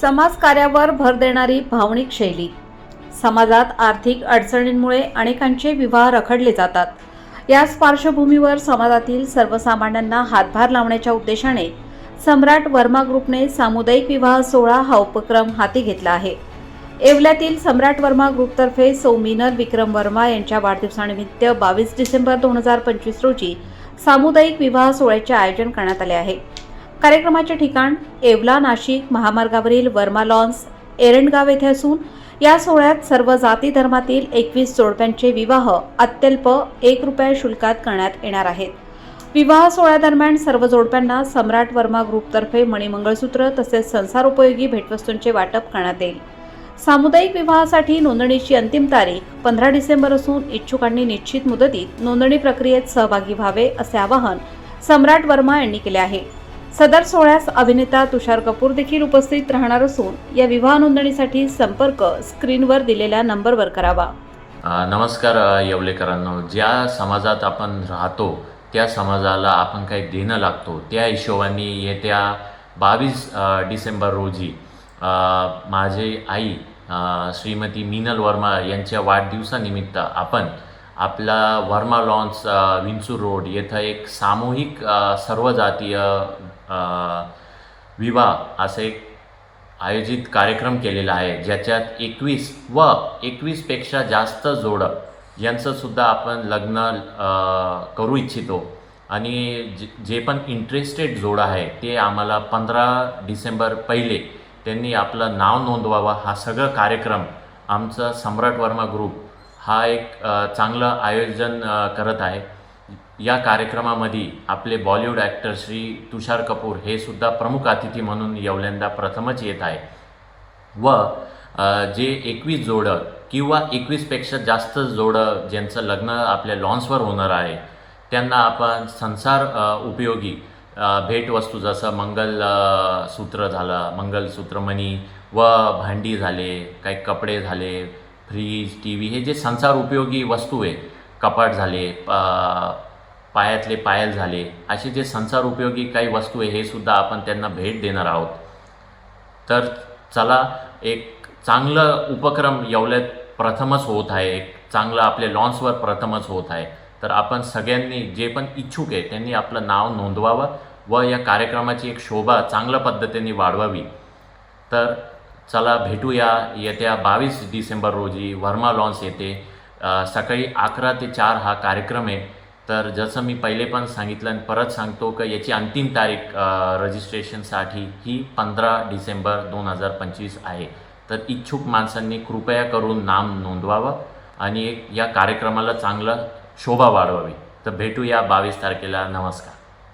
समाजकार्यावर भर देणारी भावनिक शैली. समाजात आर्थिक अडचणींमुळे अनेकांचे विवाह रखडले जातात. याच पार्श्वभूमीवर समाजातील सर्वसामान्यांना हातभार लावण्याच्या उद्देशाने सम्राट वर्मा ग्रुपने सामुदायिक विवाह सोहळा हा उपक्रम हाती घेतला आहे. येवल्यातील सम्राट वर्मा ग्रुपतर्फे सौमिनर विक्रम वर्मा यांच्या वाढदिवसानिमित्त बावीस डिसेंबर दोन हजार पंचवीस रोजी सामुदायिक विवाह सोहळ्याचे आयोजन करण्यात आले आहे. कार्यक्रमाचे ठिकाण येवला नाशिक महामार्गावरील वर्मा लॉन्स एरंडगाव येथे असून या सोहळ्यात सर्व जाती धर्मातील एकवीस जोडप्यांचे विवाह अत्यल्प एक रुपया शुल्कात करण्यात येणार आहेत. विवाह सोहळ्यादरम्यान सर्व जोडप्यांना सम्राट वर्मा ग्रुपतर्फे मणिमंगळसूत्र तसेच संसारोपयोगी भेटवस्तूंचे वाटप करण्यात येईल. सामुदायिक विवाहासाठी नोंदणीची अंतिम तारीख पंधरा डिसेंबर असून इच्छुकांनी निश्चित मुदतीत नोंदणी प्रक्रियेत सहभागी व्हावे असे आवाहन सम्राट वर्मा यांनी केले आहे. सदर सोहळ्यास अभिनेता तुषार कपूर देखील उपस्थित राहणार असून या विवाह नोंदणीसाठी संपर्क स्क्रीनवर दिलेल्या नंबरवर करावा. नमस्कार येवलेकरांनो. ज्या समाजात आपण राहतो त्या समाजाला आपण काही देणं लागतो त्या हिशोबाने येत्या बावीस डिसेंबर रोजी माझे आई श्रीमती मीनल वर्मा यांच्या वाढदिवसानिमित्त आपण आपला वर्मा लॉन्स विंचू विंचूर रोड येथं एक सामूहिक सर्वजातीय सर्व जातीय विवाह असे एक आयोजित कार्यक्रम केलेला आहे ज्याच्यात एकवीस व एकवीसपेक्षा जास्त जोडं यांचंसुद्धा आपण लग्न करू इच्छितो. आणि जे जे पण इंटरेस्टेड जोडं आहे ते आम्हाला पंधरा डिसेंबर पहिले त्यांनी आपलं नाव नोंदवावं हा सगळं कार्यक्रम आमचं सम्राट वर्मा ग्रुप हा एक चांगलं आयोजन करत आहे. या कार्यक्रमामध्ये आपले बॉलिवूड ॲक्टर श्री तुषार कपूर हे सुद्धा प्रमुख अतिथी म्हणून येवल्यांदा प्रथमच येत आहे. व जे एकवीस जोडं किंवा एकवीसपेक्षा जास्त जोडं ज्यांचं लग्न आपल्या लॉन्सवर होणार आहे त्यांना आपण संसार उपयोगी भेटवस्तू जसं मंगल सूत्र झालं मंगलसूत्रमणी व भांडी झाले काही कपडे झाले फ्रीज टी व्ही हे जे संसार उपयोगी वस्तू आहे कपाट झाले पायातले पायल झाले असे जे संसार उपयोगी काही वस्तू आहे हे सुद्धा आपण त्यांना भेट देणार आहोत. तर चला एक चांगलं उपक्रम येवल्यात प्रथमच होत आहे एक चांगलं आपल्या लॉन्सवर प्रथमच होत आहे. तर आपण सगळ्यांनी जे पण इच्छुक आहे त्यांनी आपलं नाव नोंदवावं व या कार्यक्रमाची एक शोभा चांगल्या पद्धतीने वाढवावी. तर चला भेटूया. येत्या बावीस डिसेंबर रोजी वर्मा लॉन्स येते सकाळी अकरा ते चार हा कार्यक्रम आहे. तर जसं मी पहिले पण सांगितलं आणि परत सांगतो की याची अंतिम तारीख रजिस्ट्रेशनसाठी ही पंधरा डिसेंबर दोन हजार पंचवीस आहे. तर इच्छुक माणसांनी कृपया करून नाम नोंदवावं आणि या कार्यक्रमाला चांगलं शोभा वाढवावी. तर भेटूया बावीस तारखेला. नमस्कार.